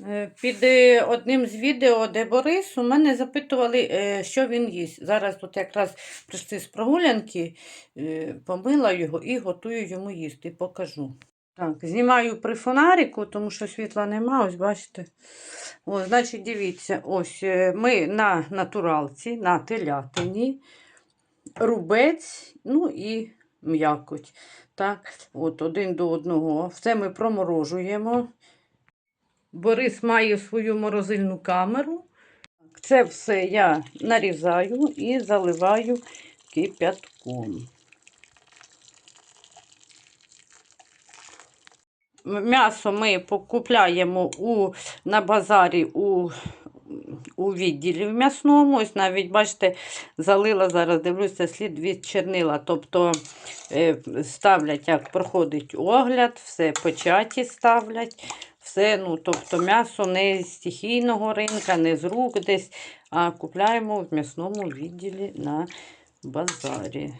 Е, Під е, одним з відео, де Борис, у мене запитували, е, що він їсть. Зараз тут якраз прийшли з прогулянки, помила його і готую йому їсти. Покажу. Так, знімаю при фонарику, тому що світла нема, ось бачите. О, значить, дивіться, ось ми на натуралці, на телятині, рубець, ну і м'якоть. Так, от один до одного. Все ми проморожуємо. Борис має свою морозильну камеру. Це все я нарізаю і заливаю кипятком. М'ясо ми покупляємо у, на базарі у, у відділі в м'ясному. Ось навіть, бачите, залила зараз, дивлюся, слід від чернила. Тобто е, ставлять, як проходить огляд, все печаті ставлять. Все, ну, тобто м'ясо не з стихійного ринка, не з рук десь, а купляємо в м'ясному відділі на базарі.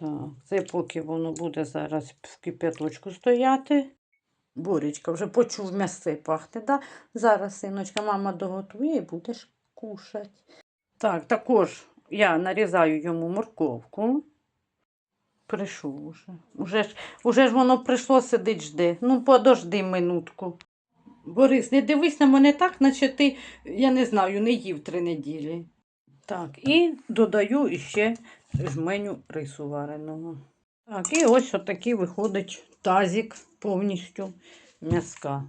Так, це поки воно буде зараз в кип'яточку стояти. Боречка вже почув м'ясе пахне. Да? Зараз, синочка, мама доготує і будеш кушати. Так, також я нарізаю йому морковку. Прийшов уже. Уже ж, уже ж воно прийшло, сидить, жде. Ну, подожди минутку. Борис, не дивись на мене так, наче ти, я не знаю, не їв три неділі. Так, і додаю ще жменю рису вареного. Так, і ось отакий виходить тазик повністю м'яска.